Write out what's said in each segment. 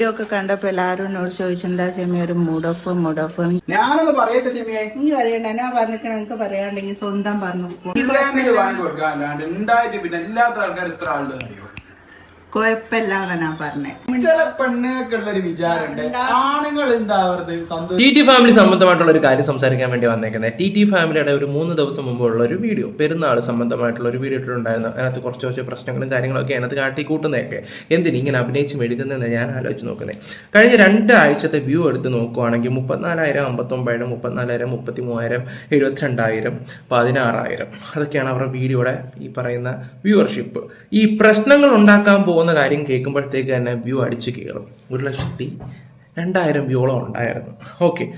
Video ഒക്കെ കണ്ടപ്പോ എല്ലാരും എന്നോട് ചോദിച്ചെന്താ ചെമ്മി ഒരു മൂഡ് ഓഫ് മൂഡ് ഓഫ് ഞാനൊന്ന് പറയട്ടെ ചെമ്മിയെ നീ പറയണ്ട ഞാൻ പറഞ്ഞിട്ട് എനിക്ക് പറയാണ്ടെങ്കിൽ സ്വന്തം പറഞ്ഞു പിന്നെ ഇല്ലാത്ത ആൾക്കാർ ഇത്ര ആളുകൾ അറിയോ? ഞാൻ പറഞ്ഞേ. ചില ഒരു വിചാരമുണ്ട്. ആണുങ്ങൾ ടി ടി ഫാമിലി സംബന്ധമായിട്ടുള്ള ഒരു കാര്യം സംസാരിക്കാൻ വേണ്ടി വന്നേക്കുന്നത് ടി ടി ഫാമിലിയുടെ ഒരു മൂന്ന് ദിവസം മുമ്പുള്ള ഒരു വീഡിയോ പെരുന്നാൾ സംബന്ധമായിട്ടുള്ള ഒരു വീഡിയോ ഇട്ടിട്ടുണ്ടായിരുന്നു. അതിനകത്ത് കുറച്ച് കുറച്ച് പ്രശ്നങ്ങളും കാര്യങ്ങളൊക്കെ അതിനകത്ത് കാട്ടിക്കൂട്ടുന്നതൊക്കെ. എന്തിന് ഇങ്ങനെ അഭിനയിച്ച് മെഴുകുന്നതെന്ന് ഞാൻ ആലോചിച്ച് നോക്കുന്നത് കഴിഞ്ഞ രണ്ടാഴ്ചത്തെ വ്യൂ എടുത്ത് നോക്കുവാണെങ്കിൽ മുപ്പത്തിനാലായിരം അമ്പത്തൊമ്പതിനായിരം മുപ്പത്തിനാലായിരം മുപ്പത്തി മൂവായിരം എഴുപത്തിരണ്ടായിരം പതിനാറായിരം. അതൊക്കെയാണ് അവരുടെ വീഡിയോയുടെ ഈ പറയുന്ന വ്യൂവർഷിപ്പ് ഈ പ്രശ്നങ്ങൾ ഉണ്ടാക്കാൻ പോകുന്ന കാര്യം കേൾക്കുമ്പോഴത്തേക്ക് തന്നെ വ്യൂ അടിച്ച് കയറും. ഒരു ലക്ഷത്തി രണ്ടായിരം വ്യൂളം ഉണ്ടായിരുന്നു. ഓക്കെ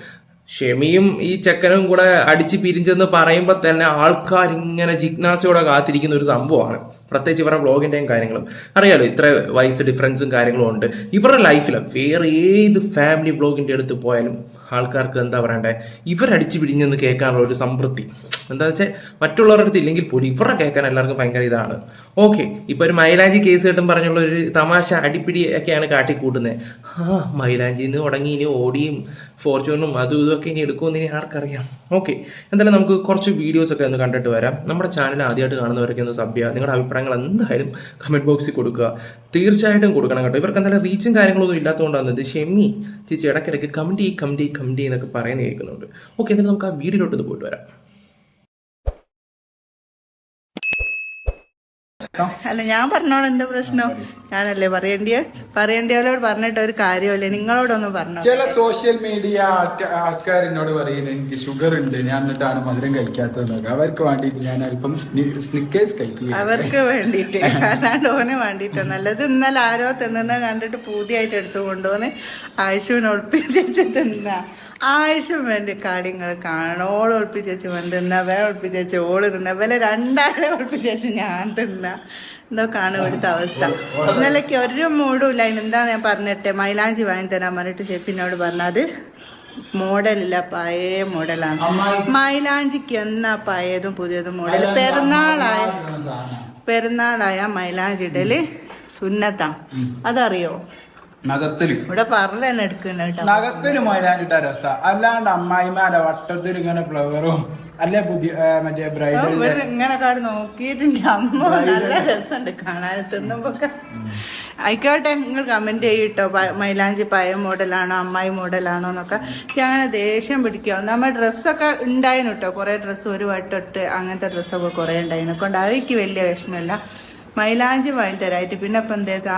ഷെമിയും ഈ ചെക്കനും കൂടെ അടിച്ച് പിരിഞ്ചെന്ന് പറയുമ്പോൾ തന്നെ ആൾക്കാർ ഇങ്ങനെ ജിജ്ഞാസയോടെ കാത്തിരിക്കുന്ന ഒരു സംഭവമാണ്. പ്രത്യേകിച്ച് ഇവരുടെ വ്ളോഗിന്റെയും കാര്യങ്ങളും. അറിയാലോ ഇത്ര വയസ്സ് ഡിഫറൻസും കാര്യങ്ങളും ഉണ്ട്. ഇവരുടെ ലൈഫിൽ വേറെ ഏത് ഫാമിലി വ്ളോഗിന്റെ അടുത്ത് പോയാലും ആൾക്കാർക്ക് എന്താ പറയണ്ടേ? ഇവരടിച്ചു പിടിഞ്ഞെന്ന് കേൾക്കാനുള്ള ഒരു സംതൃപ്തി. എന്താ വെച്ചാൽ മറ്റുള്ളവരുടെ അടുത്ത് ഇല്ലെങ്കിൽ പോലും ഇവരുടെ കേൾക്കാൻ എല്ലാവർക്കും ഭയങ്കര ഇതാണ്. ഓക്കെ ഇപ്പൊ ഒരു മൈലാഞ്ചി കേസ് കേട്ടും പറഞ്ഞുള്ള ഒരു തമാശ അടിപ്പിടി ഒക്കെയാണ് കാട്ടിക്കൂട്ടുന്നത്. ആ മൈലാഞ്ചിയിൽ നിന്ന് തുടങ്ങി ഇനി ഓടിയും ഫോർച്യൂണും അതും ഇതൊക്കെ ഇനി എടുക്കുമെന്ന് ഇനി ആർക്കറിയാം. ഓക്കെ എന്തായാലും നമുക്ക് കുറച്ച് വീഡിയോസ് ഒക്കെ ഒന്ന് കണ്ടിട്ട് വരാം. നമ്മുടെ ചാനൽ ആദ്യമായിട്ട് കാണുന്നവരൊക്കെ ഒന്ന് സഭ്യ നിങ്ങളുടെ അഭിപ്രായങ്ങൾ എന്തായാലും കമന്റ് ബോക്സിൽ കൊടുക്കുക. തീർച്ചയായിട്ടും കൊടുക്കണം കേട്ടോ. ഇവർക്ക് എന്തായാലും റീച്ചും കാര്യങ്ങളൊന്നും ഇല്ലാത്തതുകൊണ്ടാണ് ഇത്. ഷെമ്മി ചേച്ചി ഇടയ്ക്കിടയ്ക്ക് കമന്റ് ചെയ്യും കമന്റ് ചെയ്യ് കമന്റ് ചെയ്യുന്നൊക്കെ പറയുന്നത് കേൾക്കുന്നുണ്ട്. ഓക്കെ എന്നിട്ട് നമുക്ക് ആ വീഡിയോയിലോട്ട് പോയിട്ട് വരാം. അല്ല ഞാൻ പറഞ്ഞോളൂ എന്റെ പ്രശ്നം. ഞാനല്ലേ പറയേണ്ടിയ? പറയേണ്ടിയവരോട് പറഞ്ഞിട്ട് ഒരു കാര്യമല്ലേ നിങ്ങളോടൊന്നും പറഞ്ഞു ചില സോഷ്യൽ മീഡിയ ആൾക്കാർ എന്നോട് പറയുന്നത് എനിക്ക് ഷുഗർ ഉണ്ട്. ഞാൻ എന്നിട്ടാണ് മധുരം കഴിക്കാത്തത് അവർക്ക് വേണ്ടിയിട്ട് ഞാൻ അല്പം സ്നിക്കേഴ്സ് കഴിക്കുക അവർക്ക് വേണ്ടിയിട്ട്. അല്ലാണ്ട് ഓന് വേണ്ടിയിട്ട്. നല്ലത് ഇന്നലെ ആരോ തിന്നുന്ന കണ്ടിട്ട് പൂതിയായിട്ട് എടുത്തു കൊണ്ടുവന്ന് ആയുഷുവിനെ ഒളിപ്പിച്ച് തിന്ന. ആയുഷും വേണ്ടി കാര്യങ്ങൾ കാണണം. കാണോൾ ഒളിപ്പിച്ചു വൻ തിന്ന വേ ഒളിപ്പിച്ചു ഓൾ തിന്ന വില രണ്ടാളെ ഒളിപ്പിച്ചു ഞാൻ തിന്ന. ഇതൊക്കെയാണ് ഇവിടുത്തെ അവസ്ഥ. ഇന്നലേക്ക് ഒരു മൂടും ഇല്ല. എന്താ ഞാൻ പറഞ്ഞിട്ടെ? മൈലാഞ്ചി വാങ്ങി തരാൻ പറഞ്ഞിട്ട് ഷെഫിനോട് പറഞ്ഞത് മോഡലില്ല പഴയ മോഡലാണ്. മൈലാഞ്ചിക്ക് എന്നാ പഴയതും പുതിയതും മോഡൽ പെരുന്നാളായ പെരുന്നാളായ മൈലാഞ്ചിടൽ സുന്നത്താണ് സുന്നത്താ. അതറിയോ? നഖത്തിൽ ഇവിടെ നഖത്തിന് മൈലാഞ്ചിട്ട രസ. അല്ലാണ്ട് അമ്മായിമാരെ വട്ടത്തിൽ ഇങ്ങനെ ഫ്ലവറും അല്ലെ പുതിയ മറ്റേ ബ്രൈഡൽ ഇങ്ങനെ നോക്കിയിട്ടുണ്ട്. അമ്മ നല്ല രസമുണ്ട് കാണാൻ തിന്നുമ്പോ ആയിക്കോട്ടെ നിങ്ങൾ കമന്റ് ചെയ്യട്ടോ മൈലാഞ്ചി പഴയ മോഡലാണോ അമ്മായി മോഡലാണോ എന്നൊക്കെ. ഞാൻ അങ്ങനെ ദേഷ്യം പിടിക്കുക നമ്മൾ ഡ്രസ്സൊക്കെ ഉണ്ടായിരുന്നു കേട്ടോ കുറേ ഡ്രസ്സ് ഒരു വട്ടൊട്ട് അങ്ങനത്തെ ഡ്രസ്സൊക്കെ കുറേ ഉണ്ടായിരുന്നു കൊണ്ട് അതെനിക്ക് വലിയ വിഷമമല്ല. മൈലാഞ്ചി വാങ്ങി തരായിട്ട് പിന്നെ ഇപ്പം എന്തേതാ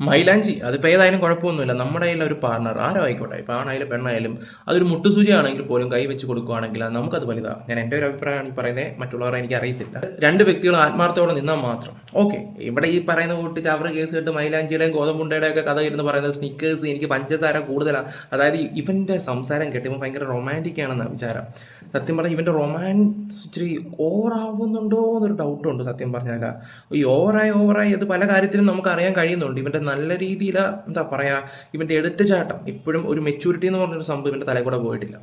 മൈലാഞ്ചി. അതിപ്പോൾ ഏതായാലും കുഴപ്പമൊന്നുമില്ല. നമ്മുടെ കയ്യിൽ ഒരു പാർട്ണർ ആരോ ആയിക്കോട്ടെ. ഇപ്പോൾ ആണായാലും പെണ്ണായാലും അതൊരു മുട്ടുസൂചി ആണെങ്കിൽ പോലും കൈ വെച്ച് കൊടുക്കുകയാണെങ്കിൽ അത് നമുക്കത് വലുതാണ് ഞാൻ എന്റെ ഒരു അഭിപ്രായമാണ് ഈ പറയുന്നത് മറ്റുള്ളവരെ എനിക്ക് അറിയത്തില്ല. രണ്ട് വ്യക്തികൾ ആത്മാർത്ഥത്തോടെ നിന്നാൽ മാത്രം. ഓക്കെ. ഇവിടെ ഈ പറയുന്ന കൂട്ടി ചവർ കേസ് കേട്ട് മൈലാഞ്ചിയുടെയും ഗോതമ്പുണ്ടയുടെ ഒക്കെ കഥ ഇരുന്ന് പറയുന്നത് സ്നിക്കേഴ്സ് എനിക്ക് പഞ്ചസാര കൂടുതലാണ്. അതായത് ഇവന്റെ സംസാരം കേട്ടുമ്പോൾ ഭയങ്കര റൊമാന്റിക് ആണെന്ന വിചാരം. സത്യം പറഞ്ഞാൽ ഇവന്റെ റൊമാൻസ് ഇച്ചിരി ഓവറാവുന്നുണ്ടോ എന്നൊരു ഡൗട്ടുണ്ട് സത്യം പറഞ്ഞാൽ ഈ ഓവറായി ഓവറായി അത് പല കാര്യത്തിലും നമുക്ക് അറിയാൻ കഴിയുന്നുണ്ട്. ഇവന്റെ നല്ല രീതിയിൽ എന്താ പറയുക ഇവന്റെ എടുത്തുചാട്ടം ഇപ്പോഴും ഒരു മെച്യൂരിറ്റി എന്ന് പറഞ്ഞൊരു സംഭവം ഇവന്റെ തലയിൽ കൂടെ പോയിട്ടില്ല.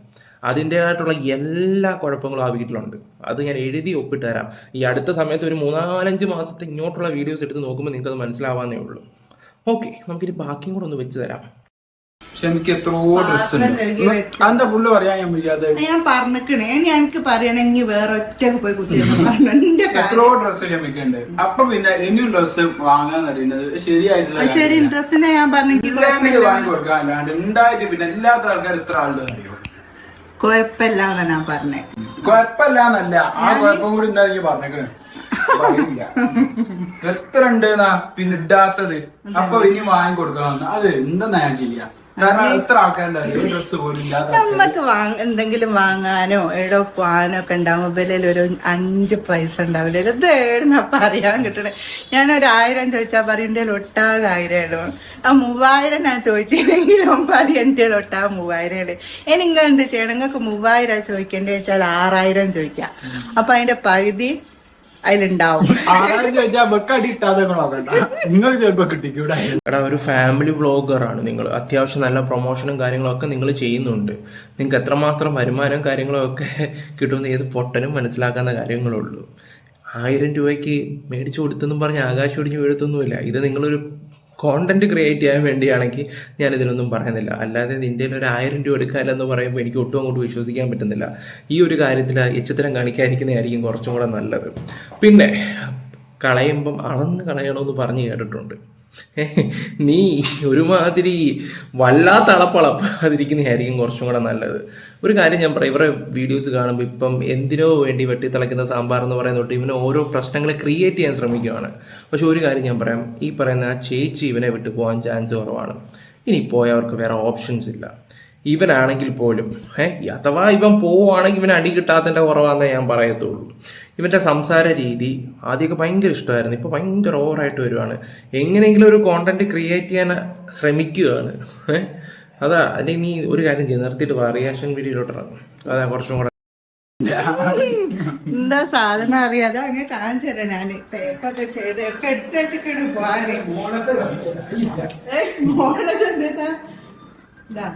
അതിന്റേതായിട്ടുള്ള എല്ലാ കുഴപ്പങ്ങളും ആ വീട്ടിലുണ്ട്. അത് ഞാൻ എഴുതി ഒപ്പിട്ട് തരാം. ഈ അടുത്ത സമയത്ത് ഒരു മൂന്നാലഞ്ച് മാസത്തെ ഇങ്ങോട്ടുള്ള വീഡിയോസ് എടുത്ത് നോക്കുമ്പോൾ നിങ്ങൾക്കത് മനസ്സിലാവാന്നേ ഉള്ളൂ. ഓക്കെ നമുക്കിനി ബാക്കിയും കൂടെ ഒന്ന് വെച്ച് തരാം. പക്ഷെ എനിക്ക് എത്രയോ ഡ്രസ് ഉണ്ട്. എന്താ ഫുള്ള് പറയാൻ ഞാൻ വയ്യാതെ ഞാൻ പറഞ്ഞിക്കണേ. ഞാൻ എനിക്ക് പറയണെങ്കിൽ വേറെ ഒറ്റയ്ക്ക് പോയി കാര്യം. എത്രയോ ഡ്രസ് ക്ഷമിക്കണ്ട് അപ്പൊ പിന്നെ ഇനിയും ഡ്രസ് വാങ്ങാൻ അറിയുന്നത് ശരിയായിട്ടില്ല ശരി ഡ്രസ്സിനെ ഞാൻ പറഞ്ഞെങ്കിൽ വാങ്ങി കൊടുക്കാൻ അല്ലാണ്ട് ഉണ്ടായിട്ട് പിന്നെ ഇല്ലാത്ത ആൾക്കാർ ഇത്ര ആളുടെ അറിയോ? കുഴപ്പമില്ല എന്നാ ഞാൻ പറഞ്ഞേ. കുഴപ്പമില്ലാന്നല്ല. ആ കുഴപ്പം കൂടി എന്താ എനിക്ക് പറഞ്ഞേക്കണ്. എത്ര ഉണ്ട് പിന്നെ ഇടാത്തത്. അപ്പൊ ഇനി വാങ്ങി കൊടുക്കണം അത് എന്താ ഞാൻ ചെയ്യാ? കാരണം ഡ്രസ് പോലും. നമ്മക്ക് വാങ്ങ എന്തെങ്കിലും വാങ്ങാനോ എടോ പോകാനോ ഒക്കെ ഉണ്ടാവുമ്പോ വിലയിൽ ഒരു അഞ്ച് പൈസ ഉണ്ടാവില്ല. ഇത് ഏടുന്ന പറയാൻ കിട്ടണേ? ഒരു ആയിരം ചോദിച്ചാൽ പറയും എന്റെ ഒട്ടാകെ ആയിരം ആ മൂവായിരം ഞാൻ ചോദിച്ചില്ലെങ്കിലും പറയും എന്റെ ഒട്ടാകെ മൂവായിരം എനിക്ക് എന്ത് ചെയ്യണം? നിങ്ങൾക്ക് മൂവായിരം ചോദിക്കേണ്ടി വെച്ചാൽ ആറായിരം ചോദിക്കാം. അപ്പൊ അതിന്റെ പകുതി അതിലുണ്ടാവും. എടാ ഒരു ഫാമിലി വ്ളോഗറാണ് നിങ്ങൾ. അത്യാവശ്യം നല്ല പ്രൊമോഷനും കാര്യങ്ങളൊക്കെ നിങ്ങൾ ചെയ്യുന്നുണ്ട്. നിങ്ങൾക്ക് എത്രമാത്രം വരുമാനം കാര്യങ്ങളും ഒക്കെ കിട്ടുമെന്ന് ഏത് പൊട്ടനും മനസ്സിലാക്കാവുന്ന കാര്യങ്ങളുള്ളൂ. ആയിരം രൂപയ്ക്ക് മേടിച്ചു കൊടുത്തെന്നും പറഞ്ഞ് ആകാശം ഒടിഞ്ഞു വീഴത്തൊന്നുമില്ല. ഇത് നിങ്ങളൊരു കോണ്ടന്റ് ക്രിയേറ്റ് ചെയ്യാൻ വേണ്ടിയാണെങ്കിൽ ഞാൻ ഇതിനൊന്നും പറയുന്നില്ല. അല്ലാതെ നിന്റെ ഒരു ആയിരം രൂപ എടുക്കാനെന്ന് പറയുമ്പോൾ എനിക്ക് ഒട്ടും അങ്ങോട്ട് വിശ്വസിക്കാൻ പറ്റുന്നില്ല. ഈ ഒരു കാര്യത്തിൽ എച്ചത്തരം കാണിക്കാതിരിക്കുന്നതായിരിക്കും കുറച്ചും കൂടെ നല്ലത്. പിന്നെ കളയുമ്പം അളന്ന് കളയണമെന്ന് പറഞ്ഞു കേട്ടിട്ടുണ്ട്. നീ ഒരുമാതിരി വല്ലാത്ത അളപ്പളപ്പാതിരിക്കുന്നതായിരിക്കും കുറച്ചും കൂടെ നല്ലത്. ഒരു കാര്യം ഞാൻ പറയാം ഇവരുടെ വീഡിയോസ് കാണുമ്പോൾ ഇപ്പം എന്തിനോ വേണ്ടി വെട്ടി തിളയ്ക്കുന്ന സാമ്പാർ എന്ന് പറയുന്ന തൊട്ട് ഇവന് ഓരോ പ്രശ്നങ്ങളെ ക്രിയേറ്റ് ചെയ്യാൻ ശ്രമിക്കുകയാണ് പക്ഷെ ഒരു കാര്യം ഞാൻ പറയാം ഈ പറയുന്ന ആ ചേച്ചി ഇവനെ വിട്ടു പോകാൻ ചാൻസ് കുറവാണ്. ഇനി പോയവർക്ക് വേറെ ഓപ്ഷൻസ് ഇല്ല. ഇവനാണെങ്കിൽ പോലും ഏഹ് അഥവാ ഇവൻ പോവുകയാണെങ്കിൽ ഇവൻ അടി കിട്ടാത്തതിന്റെ കുറവാന്നേ ഞാൻ പറയത്തുള്ളൂ. ഇവന്റെ സംസാര രീതി ആദ്യമൊക്കെ ഭയങ്കര ഇഷ്ടമായിരുന്നു. ഇപ്പോൾ ഭയങ്കര ഓവറായിട്ട് വരുവാണ്. എങ്ങനെയെങ്കിലും ഒരു കോണ്ടന്റ് ക്രിയേറ്റ് ചെയ്യാൻ ശ്രമിക്കുകയാണ്. ഏഹ് അതാ അല്ലെങ്കിൽ നീ ഒരു കാര്യം ചെയ്ത് നിർത്തിയിട്ട് വാ റിയാക്ഷൻ വീഡിയോയിലോട്ട് ഇറങ്ങും. അതാ കുറച്ചും കൂടെ. എന്താ സാധനം അറിയാതെ അങ്ങനെ കാണിച്ചു തരാം ഞാൻ. പേപ്പൊക്കെ ചെയ്ത് ഒക്കെ എടുത്ത് വെച്ചിട്ട് പോവാനേ ഏയ് മോളത് എന്താ ഇതാ.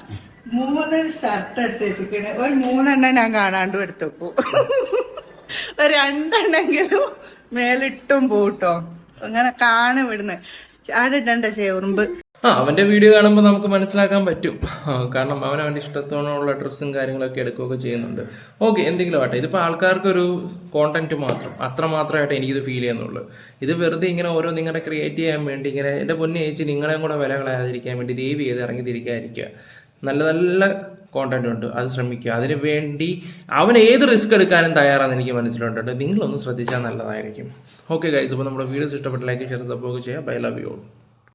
മൂന്ന് ഷർട്ട് എടുത്ത് വെച്ചിക്കണ് ഒരു മൂന്നെണ്ണം ഞാൻ കാണാണ്ടും എടുത്തു. ഒരു രണ്ടെണ്ണെങ്കിലും മേലിട്ടും പോട്ടോ. അങ്ങനെ കാണും ഇവിടുന്ന്. ആടിട്ടണ്ട ചേറുമ്പ് ആ അവന്റെ വീഡിയോ കാണുമ്പോൾ നമുക്ക് മനസ്സിലാക്കാൻ പറ്റും. കാരണം അവൻ അവന്റെ ഇഷ്ടത്തോടുള്ള ഡ്രസ്സും കാര്യങ്ങളൊക്കെ എടുക്കുകയൊക്കെ ചെയ്യുന്നുണ്ട്. ഓക്കെ എന്തെങ്കിലും ആട്ടെ ഇതിപ്പോൾ ആൾക്കാർക്കൊരു കോണ്ടന്റ് മാത്രം. അത്ര മാത്രമായിട്ട് എനിക്കിത് ഫീൽ ചെയ്യുന്നുള്ളൂ. ഇത് വെറുതെ ഇങ്ങനെ ഓരോ നിങ്ങളുടെ ക്രിയേറ്റ് ചെയ്യാൻ വേണ്ടി ഇങ്ങനെ എന്റെ പൊന്നെ ചേച്ചി നിങ്ങളെയും കൂടെ വില കളയാതിരിക്കാൻ വേണ്ടി ദേവി ചെയ്ത് ഇറങ്ങി തിരിക്കാതിരിക്കുക. നല്ല നല്ല കോണ്ടന്റ് ഉണ്ട്. അത് ശ്രമിക്കുക. അതിനു വേണ്ടി അവൻ ഏത് റിസ്ക് എടുക്കാനും തയ്യാറാണെന്ന് എനിക്ക് മനസ്സിലുണ്ട് നിങ്ങളൊന്ന് ശ്രദ്ധിച്ചാൽ നല്ലതായിരിക്കും. ഓക്കെ ഗൈസ് അപ്പോൾ നമ്മുടെ വീഡിയോസ് ഇഷ്ടപ്പെട്ട ലൈക്ക് ഷെയർ സപ്പോർട്ട് ചെയ്യുക. Bye love you